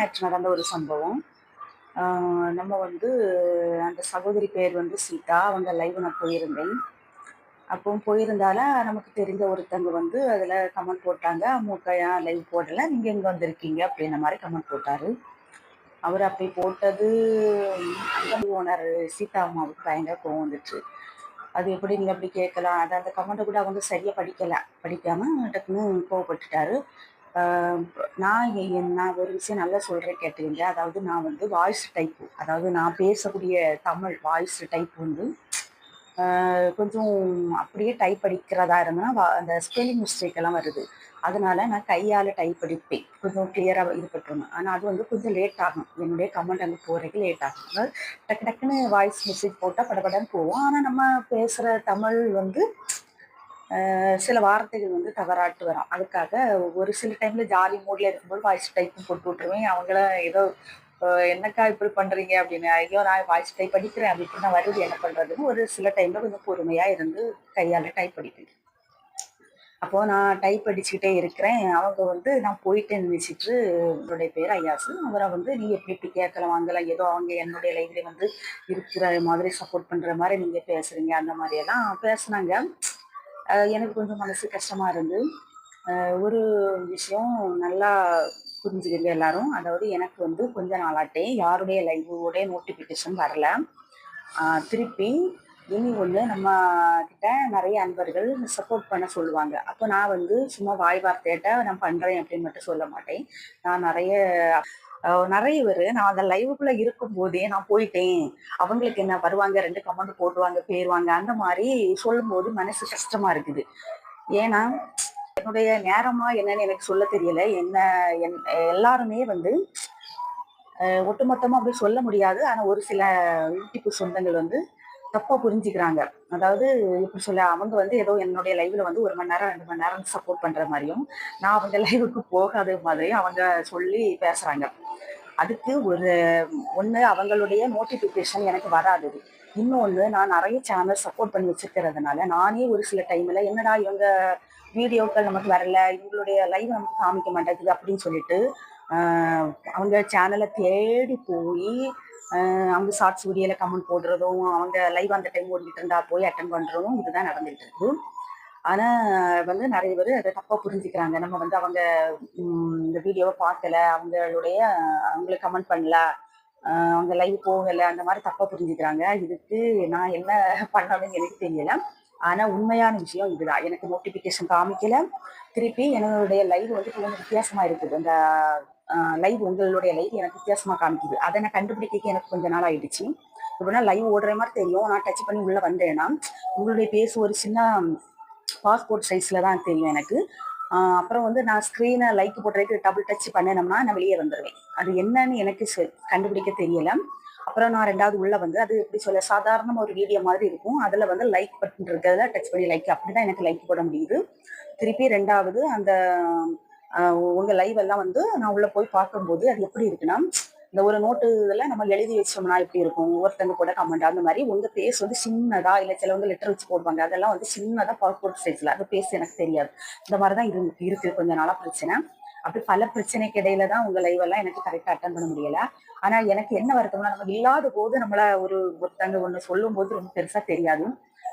நேற்று நடந்த ஒரு சம்பவம். நம்ம வந்து அந்த சகோதரி பேர் வந்து சீதா. அவங்க லைவ் நான் போயிருந்தேன். அப்போ போயிருந்தால நமக்கு தெரிஞ்ச ஒருத்தங்க வந்து அதில் கமெண்ட் போட்டாங்க. மூக்க லைவ் போடலை? நீங்கள் எங்கே வந்திருக்கீங்க? அப்படின்ற மாதிரி கமெண்ட் போட்டார். அவர் அப்படி போட்டது அந்த ஓனர் சீதா அம்மாவுக்கு பயங்கர கோவம் வந்துச்சு. அது எப்படி நீங்கள் அப்படி கேட்கலாம்? அது அந்த கமெண்ட்டை கூட அவங்க சரியாக படிக்கலை. படிக்காமல் டக்குன்னு கோவப்பட்டுட்டாரு. நான் என் நான் ஒரு விஷயம் நல்லா சொல்கிறேன் கேட்டுக்கங்க அதாவது நான் வந்து வாய்ஸ் டைப்பு அதாவது நான் பேசக்கூடிய தமிழ் வாய்ஸ் டைப் வந்து கொஞ்சம் அப்படியே டைப் அடிக்கிறதா இருந்ததுன்னா அந்த ஸ்பெல்லிங் மிஸ்டேக் எல்லாம் வருது. அதனால நான் கையால் டைப் அடிப்பேன். கொஞ்சம் கிளியராக இது ஆனால் அது வந்து கொஞ்சம் லேட் ஆகும். என்னுடைய கமெண்ட் அங்கே போகிறதுக்கு லேட் ஆகும். அதாவது டக்கு டக்குன்னு வாய்ஸ் மெசேஜ் போட்டால் படபடன்னு போவோம் ஆனால் நம்ம பேசுகிற தமிழ் வந்து சில வார்த்தைகள் வந்து தவறாட்டு வரும். அதுக்காக ஒரு சில டைம்ல ஜாலி மூட்ல இருக்கும்போது வாய்ஸ் டைப்பும் போட்டு விட்டுருவேன். அவங்கள ஏதோ என்னக்கா இப்படி பண்றீங்க அப்படின்னு. ஐயோ நான் வாய்ஸ் டைப் படிக்கிறேன் அப்படி நான் வருது. என்ன பண்றதுன்னு ஒரு சில டைம்ல கொஞ்சம் பொறுமையா இருந்து கையால டைப் படிப்பேன் அப்போ நான் டைப் அடிச்சுக்கிட்டே இருக்கிறேன். அவங்க வந்து நான் போயிட்டேன்னு நினைச்சிட்டு என்னுடைய பேர் ஐயாசு. அவரை வந்து நீ எப்படி இப்படி கேட்கலாம்? வாங்கலாம். ஏதோ அவங்க என்னுடைய லைஃப்ல வந்து இருக்கிற மாதிரி சப்போர்ட் பண்ற மாதிரி நீங்க பேசுறீங்க. அந்த மாதிரி எல்லாம் பேசுனாங்க. எனக்கு கொஞ்சம் மனசு கஷ்டமா இருந்து ஒரு விஷயம் நல்லா புரிஞ்சுக்கிங்க எல்லாரும். அதாவது எனக்கு வந்து கொஞ்ச நாளாட்டே யாருடைய லைவோடைய நோட்டிஃபிகேஷன் வரல. திருப்பி இனி ஒன்று நம்ம கிட்ட நிறைய அன்பர்கள் சப்போர்ட் பண்ண சொல்லுவாங்க. அப்போ நான் வந்து சும்மா வாய் வார்த்தையிட்ட நான் பண்ணுறேன் அப்படின்னு மட்டும் சொல்ல மாட்டேன். நான் நிறைய நிறைய பேர் நான் அந்த லைவுக்குள்ள இருக்கும் போதே நான் போயிட்டேன். அவங்களுக்கு என்ன வருவாங்க? ரெண்டு கமெண்ட் போடுவாங்க போயிடுவாங்க அந்த மாதிரி சொல்லும்போது மனசு கஷ்டமா இருக்குது. ஏன்னா என்னுடைய நேரமா என்னன்னு எனக்கு சொல்ல தெரியல. என்ன என்- எல்லாருமே வந்து ஒட்டுமொத்தமாக ஒட்டுமொத்தமா அப்படி சொல்ல முடியாது. ஆனா ஒரு சில யூடியூப் சொந்தங்கள் வந்து தப்பா புரிஞ்சுக்கிறாங்க. அதாவது எப்படி சொல்ல அவங்க வந்து ஏதோ என்னுடைய லைவ்ல வந்து ஒரு மணி நேரம் ரெண்டு மணி நேரம் சப்போர்ட் பண்ற மாதிரியும் நான் அவங்க லைவுக்கு போகாத மாதிரியும் அவங்க சொல்லி பேசுறாங்க. அதுக்கு ஒரு ஒன்று அவங்களுடைய நோட்டிஃபிகேஷன் எனக்கு வராது. இன்னொன்று நான் நிறைய சேனல் சப்போர்ட் பண்ணி வச்சிருக்கிறதுனால நானே ஒரு சில டைமில் என்னடா இவங்க வீடியோக்கள் நமக்கு வரல இவங்களுடைய லைவ் நமக்கு காமிக்க மாட்டேங்குது அப்படின்னு சொல்லிட்டு அவங்க சேனலை தேடி போய் அவங்க ஷார்ட்ஸ் வீடியோல கமெண்ட் போடுறதும் அவங்க லைவ் அந்த டைம் ஓடிக்கிட்டு இருந்தா போய் அட்டன் பண்றதும் இதுதான் நடந்துகிட்டு இருக்கு. ஆனா வந்து நிறைய பேர் அதை தப்பா புரிஞ்சுக்கிறாங்க. நம்ம வந்து அவங்க இந்த வீடியோவை பார்க்கல அவங்களுடைய அவங்களுக்கு கமெண்ட் பண்ணல அவங்க லைவ் போகலை அந்த மாதிரி தப்பா புரிஞ்சுக்கிறாங்க. இதுக்கு நான் என்ன பண்ணணும்னு எனக்கு தெரியல. ஆனா உண்மையான விஷயம் இதுதான். எனக்கு நோட்டிபிகேஷன் காமிக்கல. திருப்பி என்னுடைய லைவ் வந்து கொஞ்சம் வித்தியாசமா இருக்குது. அந்த லைவ் உங்களுடைய லைவ் எனக்கு வித்தியாசமாக காமிக்குது. அதை நான் கண்டுபிடிக்க எனக்கு கொஞ்ச நாள் ஆயிடுச்சு. எப்படின்னா லைவ் ஓடுற மாதிரி தெரியும். நான் டச் பண்ணி உள்ளே வந்தேன்னா உங்களுடைய பேஸ் ஒரு சின்ன பாஸ்போர்ட் சைஸில் தான் தெரியும் எனக்கு. அப்புறம் வந்து நான் ஸ்க்ரீனை லைக் போடுறதுக்கு டபுள் டச் பண்ணினோம்னா நான் வெளியே வந்துடுவேன் அது என்னன்னு எனக்கு கண்டுபிடிக்க தெரியல. அப்புறம் நான் ரெண்டாவது உள்ளே வந்து அது எப்படி சொல்ல சாதாரண ஒரு வீடியோ மாதிரி இருக்கும். அதில் வந்து லைக் பட்டன் இருக்கிறதுல டச் பண்ணி லைக் அப்படி தான் எனக்கு லைக் போட முடியுது. திருப்பி ரெண்டாவது அந்த உங்கள் உங்க லைவ் எல்லாம் வந்து நான் உள்ள போய் பார்க்கும்போது அது எப்படி இருக்குன்னா இந்த ஒரு நோட்டு இதெல்லாம் நம்ம எழுதி வச்சோம்னா எப்படி இருக்கும்? ஒவ்வொருத்தங்க கூட கமெண்ட் அந்த மாதிரி உங்க பேஸ் வந்து சின்னதா இல்ல சிலவங்க லெட்டர் வச்சு போடுவாங்க அதெல்லாம் வந்து சின்னதா பாஸ்போர்ட் சைஸ்ல அது பேஸ் எனக்கு தெரியாது. இந்த மாதிரிதான் இரு இருக்கு கொஞ்ச நாளா பிரச்சனை. அப்படி பல பிரச்சனைக்கு இடையில தான் உங்க லைவ் எல்லாம் எனக்கு கரெக்டா அட்டன் பண்ண முடியல. ஆனா எனக்கு என்ன வருத்தம்னா நம்ம இல்லாத போது நம்மள ஒரு ஒருத்தங்க ஒண்ணு சொல்லும் போது ரொம்ப பெருசா தெரியாது.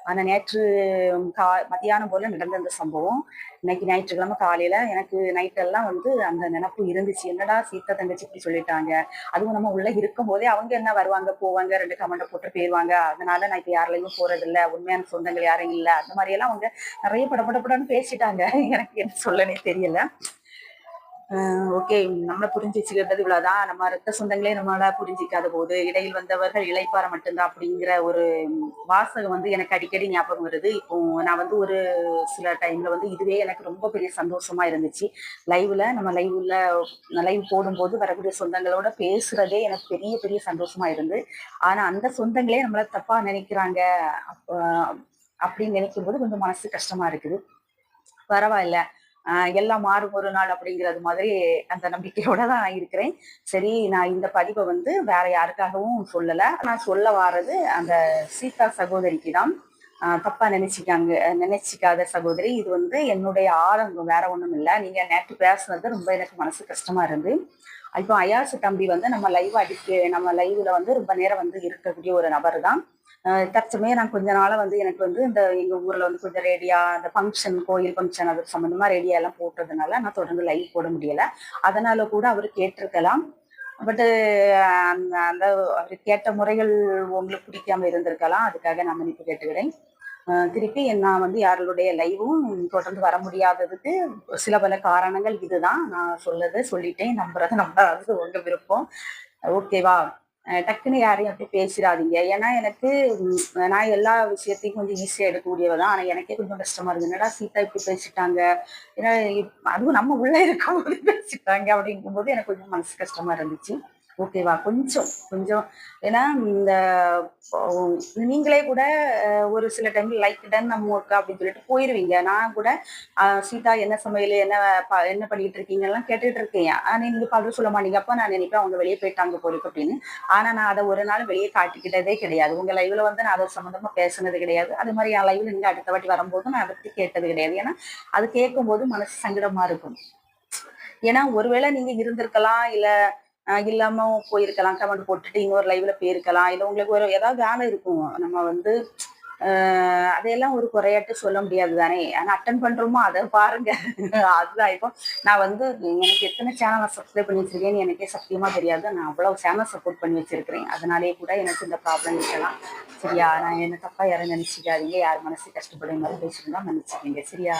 ஆனா நேற்று கா மத்தியானம் போல நடந்த அந்த சம்பவம். இன்னைக்கு ஞாயிற்றுக்கிழமை காலையில எனக்கு நைட்டெல்லாம் வந்து அந்த நினப்பு இருந்துச்சு. என்னடா சீதா தங்கச்சி இப்படி சொல்லிட்டாங்க? அதுவும் நம்ம உள்ள இருக்கும் போதே அவங்க என்ன வருவாங்க போவாங்க ரெண்டு கமெண்ட்டை போட்டு போயிடுவாங்க அதனால நான் இப்ப யாரிலையும் போறது உண்மையான சொந்தங்கள் யாரும் இல்லை. அந்த மாதிரி எல்லாம் அவங்க நிறைய படப்படப்படன்னு பேசிட்டாங்க. எனக்கு என்ன சொல்லனே தெரியல. ஓகே. நம்மளை புரிஞ்சு வச்சுக்கிறது இவ்வளவுதான். நம்ம ரத்த சொந்தங்களே நம்மளால புரிஞ்சிக்காத போது இடையில் வந்தவர்கள் இழைப்பார மட்டும்தான் அப்படிங்கிற ஒரு வாசகம் வந்து எனக்கு அடிக்கடி ஞாபகம் வருது. இப்போ நான் வந்து ஒரு சில டைம்ல வந்து இதுவே எனக்கு ரொம்ப பெரிய சந்தோஷமா இருந்துச்சு. லைவ்ல நம்ம லைவ்ல லைவ் போடும்போது வரக்கூடிய சொந்தங்களோட பேசுறதே எனக்கு பெரிய பெரிய சந்தோஷமா இருந்து ஆனா அந்த சொந்தங்களே நம்மள தப்பா நினைக்கிறாங்க. அப்படின்னு நினைக்கும் போது கொஞ்சம் மனசு கஷ்டமா இருக்குது. பரவாயில்ல. எல்லாம் மாறும் ஒரு நாள் அப்படிங்கிறது மாதிரி அந்த நம்பிக்கையோட தான் நான் இருக்கிறேன். சரி நான் இந்த பதிவை வந்து வேற யாருக்காகவும் சொல்லல. நான் சொல்ல வாரது அந்த சீதா சகோதரிக்கு தான். தப்பா நினைச்சிக்காங்க நினைச்சிக்காத சகோதரி. இது வந்து என்னுடைய ஆதங்கம் வேற ஒண்ணும் இல்லை. நீங்க நேற்று பேசுனது ரொம்ப எனக்கு மனசு கஷ்டமா இருந்து இப்போ அயாசு தம்பி வந்து நம்ம லைவ் அடிக்க நம்ம லைவ்ல வந்து ரொம்ப நேரம் வந்து இருக்கக்கூடிய ஒரு நபர் தான். தற்சமயம் நான் கொஞ்ச நாளாக வந்து எனக்கு வந்து இந்த எங்கள் ஊரில் வந்து கொஞ்சம் ரேடியா அந்த ஃபங்க்ஷன் கோயில் ஃபங்க்ஷன் அது சம்மந்தமாக ரேடியா எல்லாம் போட்டதுனால நான் தொடர்ந்து லைவ் போட முடியலை. அதனால கூட அவர் கேட்டிருக்கலாம். பட்டு அந்த அந்த அவர் கேட்ட முறைகள் உங்களுக்கு பிடிக்காம இருந்திருக்கலாம். அதுக்காக நான் மன்னிப்பு கேட்டுக்கிறேன். திருப்பி நான் வந்து யாருடைய லைவும் தொடர்ந்து வர முடியாததுக்கு சில பல காரணங்கள் இதுதான். நான் சொல்லதை சொல்லிட்டேன். நம்புறதை நம்பாதது உங்க விருப்பம். ஓகேவா? டக்குன்னு யாரையும் அப்படி பேசிடாதீங்க. ஏன்னா எனக்கு நான் எல்லா விஷயத்தையும் கொஞ்சம் ஈஸியாக எடுக்கக்கூடியவ தான் ஆனால் எனக்கே கொஞ்சம் கஷ்டமா இருக்கு. என்னடா சீதா இப்படி பேசிட்டாங்க? ஏன்னா அதுவும் நம்ம உள்ளே இருக்கும்போது பேசிட்டாங்க அப்படிங்கும்போது எனக்கு கொஞ்சம் மனசு கஷ்டமா இருந்துச்சு. ஓகேவா கொஞ்சம் கொஞ்சம். ஏன்னா இந்த நீங்களே கூட ஒரு சில டைம் லைக் டன் நம்ம ஒர்க் அப்படின்னு சொல்லிட்டு போயிருவீங்க. நான் கூட சீதா என்ன சமையல் என்ன ப- என்ன பண்ணிட்டு இருக்கீங்கலாம் கேட்டுட்டு இருக்கேன். ஆனா நீங்க பதில் சொல்ல மாட்டீங்க. அப்ப நான் நினைப்பேன் அவங்க வெளியே போயிட்டாங்க போருக்கு அப்படின்னு. ஆனா நான் அதை ஒரு நாள் வெளியே காட்டிக்கிட்டதே கிடையாது. உங்க லைவ்ல வந்து நான் அதை சம்மந்தமா பேசுனது கிடையாது. அது மாதிரி என் லைவ்ல நீங்க அடுத்த வாட்டி வரும்போது நான் அதை பத்தி கேட்டது கிடையாது. ஏன்னா அது கேட்கும்போது மனசு சங்கடமா இருக்கும். ஏன்னா ஒருவேளை நீங்க இருந்திருக்கலாம் இல்லை இல்லாம போயிருக்கலாம் கமெண்ட் போட்டுட்டு இன்னொரு லைவ்ல போயிருக்கலாம். இல்ல உங்களுக்கு ஒரு ஏதாவது வேலை இருக்கும். நம்ம வந்து அதையெல்லாம் ஒரு குறையாட்டு சொல்ல முடியாது தானே ஆனா அட்டன் பண்றோமோ அதை பாருங்க. அதுதான் இப்போ நான் வந்து எனக்கு எத்தனை சேனலை சப்ஸ்கிரைப் பண்ணி வச்சிருக்கேன்னு எனக்கே சத்தியமா தெரியாது. நான் அவ்வளவு சேனல் சப்போர்ட் பண்ணி வச்சிருக்கிறேன். அதனாலே கூட எனக்கு இந்த ப்ராப்ளம் இருக்கலாம். சரியா? நான் என்ன தப்பா யாரும் நினைச்சுக்காதீங்க. யார் மனசு கஷ்டப்படுற மாதிரி பேசிருந்தா மன்னிச்சுக்கீங்க. சரியா?